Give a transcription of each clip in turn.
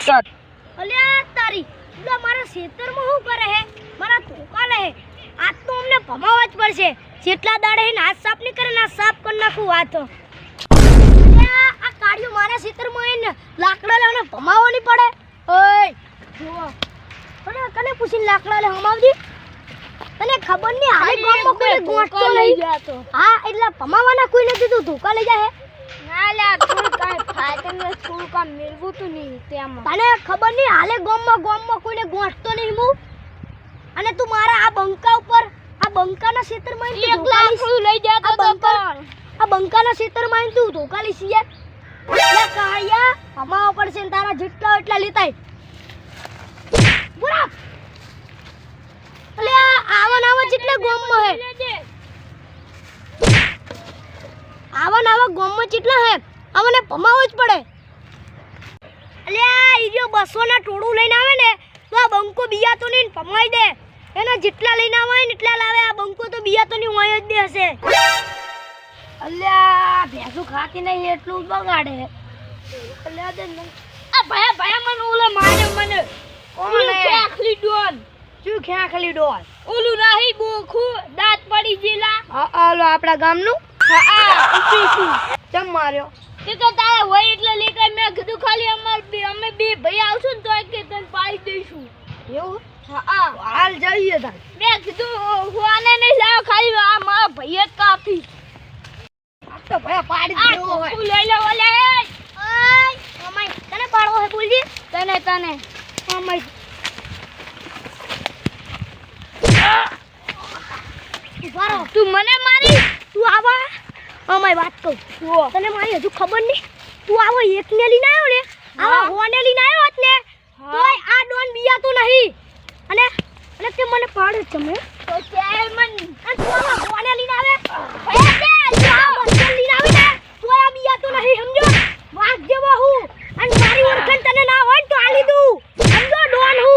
Start અલ્યા તારી. એટલે મારા ખેતરમાં શું કરે હે? મારા ધોકા લે હે તો અમને ભમાવા જ પડશે. જેટલા દાડે હે ને હાથ સાફ નહીં કરે ને સાફ કરી નાખું વાત તો. આ કાળિયો મારા ખેતરમાં હે ને. લાકડા લેવાને ભમાવો નહીં પડે. ઓય, જુઓ. કને પૂછીને લાકડા લે હમાવજી. તને ખબર નહીં હાલે ગામમાં કોઈ ગોઠતો તો. હા એટલે પમાવાના કોઈ નથી તું ધોકા લઈ જાય ના લે તું કાઈ ફાયદા ને થોડું કામ મેળવું તું નહીં તેમાં. તને ખબર નહીં હાલે ગામમાં ગામમાં કોઈને ગોઠતો નહીં હું? અને તું મારા આ બંકા ઉપર આ બંકાના ક્ષેત્રમાં તું ધોકા લઈ જા તો બંકા આ બંકાના ક્ષેત્રમાં તું ધોકાલી સી યાર. કાળિયા હમાવા પડશે તારા જેટલા એટલા લેતાય. બરાબર આવા આવા જેટલા ગામમાં હે. આવા ને આવા ગામમાં જેટલા હે અમને ભમાવો જ પડે. અલ્યા ઈ જો બસો ના ટોળું લઈને આવે ને તો આ બંકો બિયા તો નહીં પમાઈ દે. એના જેટલા લઈને આવે ને એટલા લાવે આ બંકો તો બિયા તો નહીં હોય જ દે હશે અલ્યા ભેંસું ખાતી નહીં એટલું બગાડે. અલ્યા દે ને આ ભયા ભયા મને ઓલે મારે મને? ઓલું ખેખલી ડોન? શું ખેખલી ડોલ ઓલું રાહી બોખું દાંત પડી ગયેલા હા હાલો આપણા ગામનું? હા ચમ માર્યો? તે તો તારે હોય એટલે લેતા મેં કીધું ખાલી અમાર બે અમે બે ભાઈ આવશું ને તો કે તને પાડી દઈશું. એવું? હા આ હાલ જઈએ તાર. મેં કીધું હું આને નહીં લાવ ખાલી આ મારા ભાઈએ જ કાપી. તો ભયા પાડી દેવો હોય. કોકું લઈ લે. ઓલે ઓય અમાય તને પાડવો હે બોલજી? તને તને અમાય ઊભા રહો તું મને મારી તું આવા અમાય વાત કહું. તને મારી હજુ ખબર નહીં? તું આવો એકને લઈને આવ્યો ને. આવા. હોને લઈને આવ્યો હોત ને તોય આ ડોન બિયાતો નહીં. અને અને તે મને પાડે છે તમે તો ચાલ મન અને તું આવા હોને લઈને આવે. દે તું લઈને આવે ને. તોય આ બિયાતો નહીં સમજો? વાઘ જેવો હું. અને મારી ઓળખાણ તને ના હોય તો આ લીધું. સમજો ડોન હું?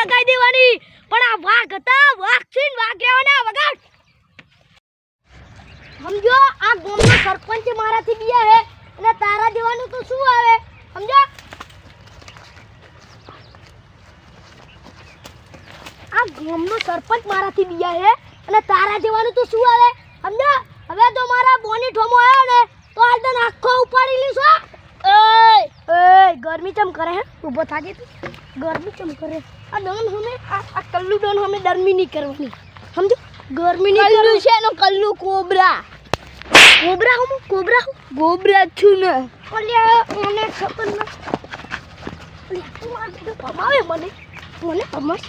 લગાવી દેવાની. પણ આ વાઘ હતા, વાઘ છે વાઘ રહેવાના વગર. સમજો, આ ગામનો સરપંચ મારાથી બીયા હે, અને તારા જેવાનું તો શું આવે? સમજો? આ ગામનો સરપંચ મારાથી બીયા હે, અને તારા જેવાનું તો શું આવે? સમજો હવે તો મારા બોની ઠોમો આવ્યો ને તો હાલ તને આખો ઉપાડી લીધો એય એય ગરમી ચમ કરે હે ઊભો તું ગરમી કેમ કરે? આ ડોન હમે આ કલ્લુ ડોન હમે ગરમી નહીં કરવાની. સમજો ગરમી નહીં કલ્લુ છે નો કલ્લુ કોબરા. કોબરા હું કોબરા હું? કોબરા છું ને. ઓલ્યા મને ખબર ન ઓલ્યા તું આ બધું ભમાવે મને? મને ભમાય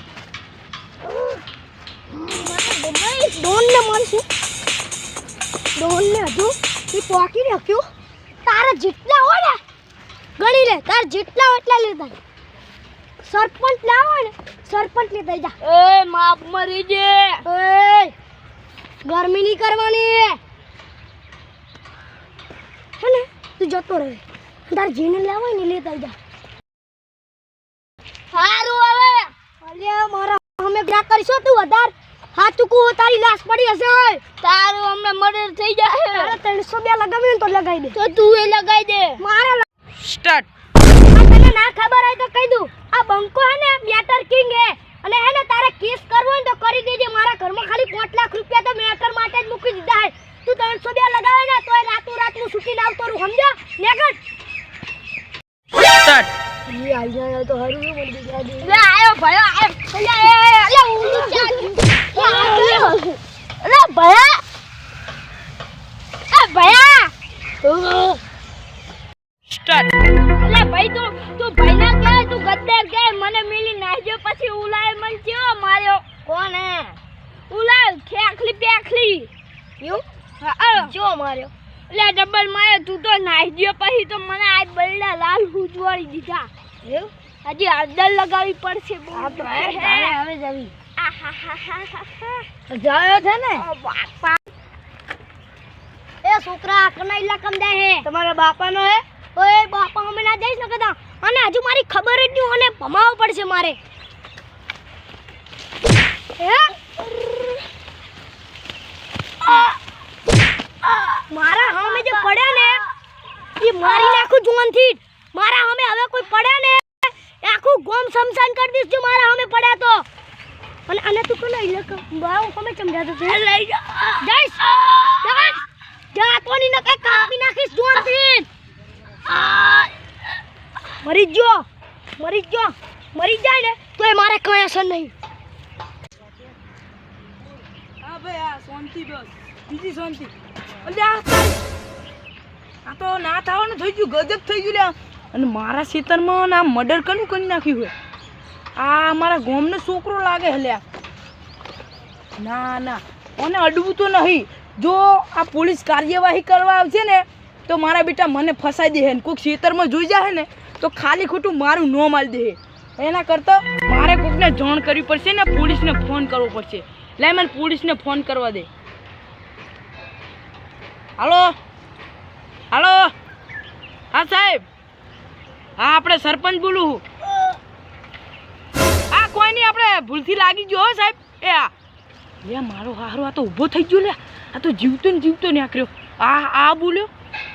મને ભમાય ડોન ને મારશું? ડોન હજુ એ પોકી રાખ્યો? તારા જેટલા ગણી લે તાર જેટલા એટલા લેતા સરપંચ લાવો ને સરપંચ લેતા જા. એ માપ મરી જે. એ ગરમી નહીં કરવાની. હે ને તું જતો રહે. તાર જીને લાવો ને લેતા જા. સારું હવે. અલ્યા મારા અમે ગ્રાહક કરીશો તું વધાર. હા ચૂકું તારી લાશ પડી હશે તારું હમણાં મર્ડર થઈ જાય તારે ત્રણસો બે લગાવી તો લગાવી દે. તો તું એ લગાઈ દે. મારા સ્ટાર્ટ. આ તને ના ખબર હોય તો કહી દઉં. આ બંકો હે ને મેટર કિંગ હે. અને હે ને તારે કેસ કરવો હોય ને તો કરી દેજે. મારા ઘરમાં ખાલી 5 લાખ રૂપિયા તો મેટર માટે જ મૂકી દીધા હે. તું ત્રણસો બે લગાવે ને તોય રાતો રાત હું છૂટીને લાવતો રહું સમજો નેગર સ્ટાર્ટ. એ આવી જાય તો હરું મને બીજા દે લે આયો ભયો આયો. અલ્યા એ ભયા. એ ભયા. સ્ટાર્ટ અલ્યા ભાઈ તું તું ભાઈ ના કે તું ગદ્દાર કે મને મિલી નાખજો પછી ઉલાય મન કેવો માર્યો? કોણ હે ઉલાય ખેખલી પેખલી યુ હા જો માર્યો? એટલે ડબલ માર્યો તું તો નાહી ગયો પછી તો મને આ બળડા લાલ હુજવાડી દીધા. એવું? હજી હળદર લગાવવી પડશે હવે જવી જાયો છે ને? એ છોકરા કના ઇલાકામાં દે હે. તમારા બાપાનો હે? ઓય બાપા અમે ના જઈશ ને કદા અને હજુ મારી ખબર જ નહીં અને ભમાવો પડશે મારે. મારા હામે જે પડ્યા ને એ મારી નાખું જુવાનથી. મારા હામે હવે કોઈ પડ્યા ને આખું ગોમ સમસાન કરી દઈશ જો મારા હામે પડ્યા તો. અને આને તું કોના ઇલાકા બાવ અમે સમજાતો છે લઈ જા. જઈશ. જઈશ. જા તો ની નકે કાપી નાખીશ જુવાનથી. મરી જ મરી જ મરી જાય ને તો એ મારે કઈ અસર નહીં. હા ભાઈ, આ શાંતિ બસ. બીજી શાંતિ. આ તો ના થવાનું થઈ ગયું, ગજબ થઈ ગયું લ્યા. અને મારા ખેતરમાં ના મર્ડર કનું કરી નાખ્યું હોય આ મારા ગોમનો છોકરો લાગે હલ્યા લ્યા. ના ના મને અડવું તો નહીં. જો આ પોલીસ કાર્યવાહી કરવા આવશે ને તો મારા બેટા મને ફસાઈ દે ને. કોઈક ખેતરમાં જોઈ જાય ને, તો ખાલી ખોટું મારું ન માલ દે એના કરતાં મારે કોઈકને જાણ કરવી પડશે ને, પોલીસને ફોન કરવો પડશે. લે મને પોલીસને ફોન કરવા દે. હાલો? હાલો? હા, સાહેબ? હા, આપણે સરપંચ બોલું છું હા, કોઈ નહીં, આપણે ભૂલથી લાગી ગયો હો, સાહેબ. એ આ. લે મારો હારો, આ તો ઊભો થઈ ગયો લે આ તો જીવતો ને જીવતો નીકળ્યો આ આ બોલ્યો?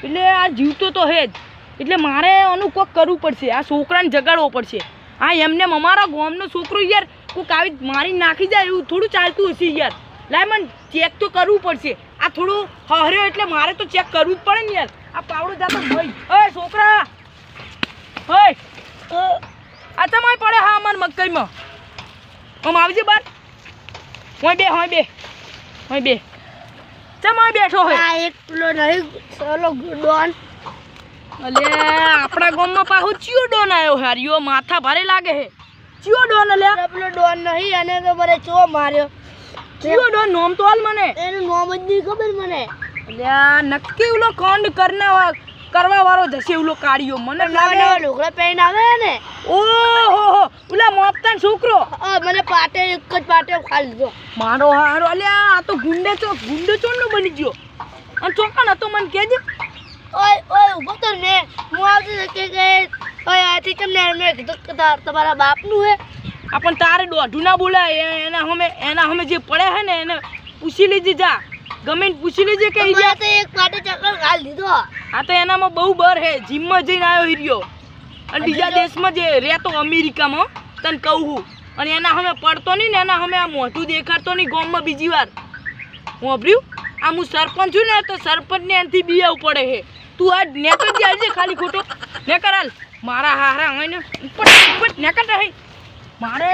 એટલે આ જીવતો તો હે જ. એટલે મારે આનું કોક કરવું પડશે. આ છોકરાને જગાડવો પડશે. હા એમને અમારા ગામનો છોકરો યાર, કોક આવી મારી નાખી જાય એવું થોડું ચાલતું હશે યાર. લાય મને ચેક તો કરવું પડશે. આ થોડું હર્યો એટલે મારે તો ચેક કરવું જ પડે ને યાર. આ પાવડો જાતો ભાઈ ઓય છોકરા! ઓય આ તમારે પડે હા અમાર મકઈમાં. આમ આવજે બાર. હોય બે હોય બે. હોય બે. ચમ હોય બેઠો હોય. આ એક પેલો નહીં ચલો ડોન અલે આપણા ગામમાં પાછો ચિયો ડોન આવ્યો હે. હરિયો માથા ભારે લાગે હે. ચિયો ડોન અલે. પેલો ડોન નહીં અને તો મને ચો માર્યો. ચિયો ડોન નોમ તો હાલ મને. એનું નામ જ નહીં ખબર મને. અલ્યા નક્કી ઉલો કાંડ કરના કરવા વાળો જશે ઓલો કાઢ્યો મને લાગે ઢોકળા પહેરીને આવે ને? ઓહો હો. ઓલા મોપતાન છોકરો. મને પાટે એક જ પાટે ખાલી લીધો મારો હારો અલ્યા આ તો ગુંડે ચો ગુંડે ચોંડો બની ગયો. અને ચોકન હતો મને કેજે. ઓય ઓય ઊભો તો ને. હું આવતી કે કે ઓય આથી તમને મેં કીધું કે તમારા બાપનું હે? આપણ તારે દોઢું ના બોલાય. એના હમે એના હમે જે પડે હે ને એને પૂછી લેજે જા. ગમે પૂછી લેજે કે ઈ મને તો એક પાટે ચક્કર ખાલી દીધો આ તો એનામાં બહુ બર હે. જીમમાં જઈને આવ્યો હીર્યો અને બીજા દેશમાં જે રહેતો અમેરિકામાં તને કહું હું. અને એના હમે પડતો નહીં ને એના હમે આ મોઢું દેખાડતો નહીં ગામમાં બીજી વાર. વાપર્યું આ હું સરપંચ છું ને તો સરપંચને એનાથી બીયાવું પડે હે. તું આ નેકર જ આવજે ખાલી ખોટો. નેકર હાલ. મારા હારા હોય ને ઉપર ઉપર નેકર રહી. મારે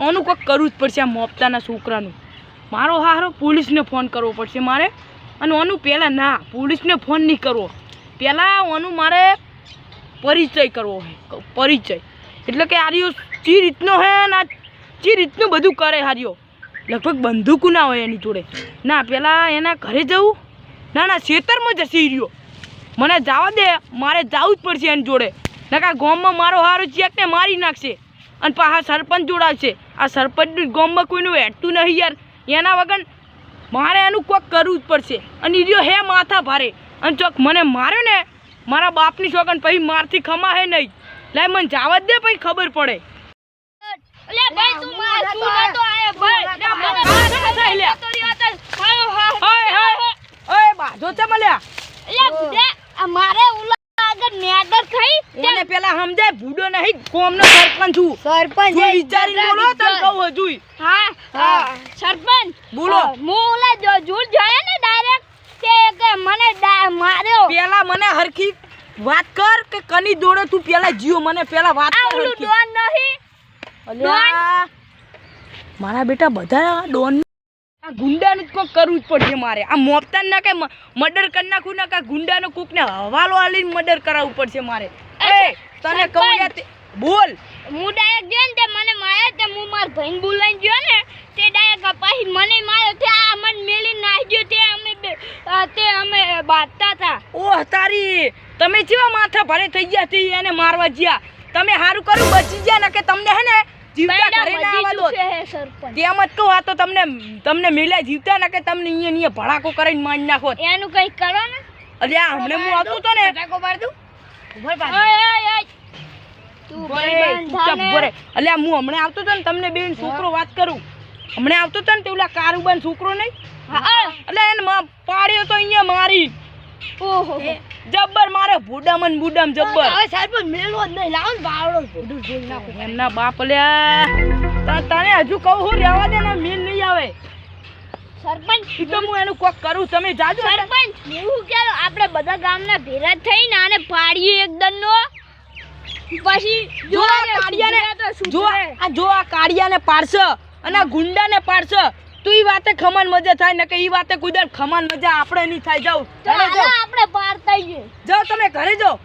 આનું કંઈક કરવું જ પડશે આ મોપતાના છોકરાનું. મારો હારો, પોલીસને ફોન કરવો પડશે મારે. અને આનું પહેલાં ના, પોલીસને ફોન નહીં કરવો. પહેલાં આનું મારે પરિચય કરવો પરિચય. એટલે કે હારીઓ ચી રીતનો હે ના ચી રીતનું બધું કરે હારીઓ લગભગ બંદૂક ના હોય એની જોડે. ના પહેલાં એના ઘરે જવું. ના ના, ખેતરમાં ઈ રહ્યો. મને જવા દે, મારે જવું જ પડશે એની જોડે. નકા ગોમમાં મારો હારો ચેકને મારી નાખશે. અને પાછા સરપંચ જોડાશે. આ સરપંચનું ગામમાં કોઈનું હેઠતું નહીં યાર. એના વગર મારે એનું કોક કરવું જ પડશે. અને ઈ રહ્યો હે માથા ભારે. અને ચોક મને માર્યો ને મારા બાપની છોકન પછી મારથી ખમા હે નહીં. લાય મને જવા જ દે પછી ખબર પડે. લે, લે. બાજો છે મળ્યા અલે મારે આગળ નેડર થઈ મને પેલા સમજાય ભૂડો નહીં કોમનો સરપંચ છું. સરપંચ તું વિચારીને બોલો તને કહું હજુ હા. હા સરપંચ બોલો. હા, હું ઓલા જો જૂઠ જોયા ને ડાયરેક્ટ કે કે મને ડા- માર્યો. પેલા મને હરખી વાત કર કે કની દોડે તું પેલા જીઓ મને પેલા વાત કર ઓલું ડોન નહીં. અલ્યા, મારા બેટા બધા ડોન આ ગુંડાનું કોક કરવું જ પડશે મારે. આ મોપતા ના કે મર્ડર કરી નાખું ના કે ગુંડાનો કોકને હવાલો આલીને મર્ડર કરાવવું પડશે મારે. એ તને કહું યાર બોલ. હું ડાયરેક્ટ ગયો ને તે મને માર્યો તે હું મારા ભાઈને બોલાઈને ગયો ને તે ડાયરેક્ટ પછી મને માર્યો. તે આ મને મેલી નાખ્યો તે અમે તે અમે બાંધતા હતા. ઓહ તારી. તમે જેવા માથા ભારે થઈ ગયા તે એને મારવા ગયા તમે સારું કર્યું બચી ગયા ને કે તમને હે ને જીવતા ઘરે ના આવવા દો દુખે હે સરપંચ. તેમ જ કહું આ તો તમને તમને મેલ્યા જીવતા ને કે તમને અહીંયા અહીંયા ભડાકો કરીને મારી નાખો. એનું કઈ કરો ને. અલ્યા હમણે હું આવતો તો ને. ભડાકો માર દઉં? ઓય ઓય ઓય. તું ઊભો રે, ભાઈબંધ ચૂપચાપ થાને. ઊભો રે. અલ્યા હું હમણે આવતો તો ને તમને બેન છોકરો વાત કરું. હમણે આવતો તો ને તે ઓલા કારુબાન છોકરો નહીં? એટલે એને પાડ્યો તો અહીંયા મારી. ઓહો. જબ્બર મારે ભૂડામાં બુડામ જબ્બર. હવે સરપંચ મેલો જ નહીં. લાવો ને બાવડો ભોડું જોઈ નાખો. એમના બાપ લ્યા તને હજુ કહું હું રહેવા દે ને મીન નહીં આવે. સરપંચ તો હું એનું કોક કરું તમે જાજો. સરપંચ એવું કે આપણે બધા ગામના થઈને આને પાડીએ એકદમ નો પછી જો આ કાળિયાને જો આ- જો આ કાળિયાને પાડશે અને આ ગુંડાને પાડશે તો ઈ વાતે ખમાન મજા થાય ને કે ઈ વાતે કુદર ખમાન મજા આપણે નહીં થાય. જાવ આપણે પાડતા જઈએ જો તમે ઘરે જાઓ.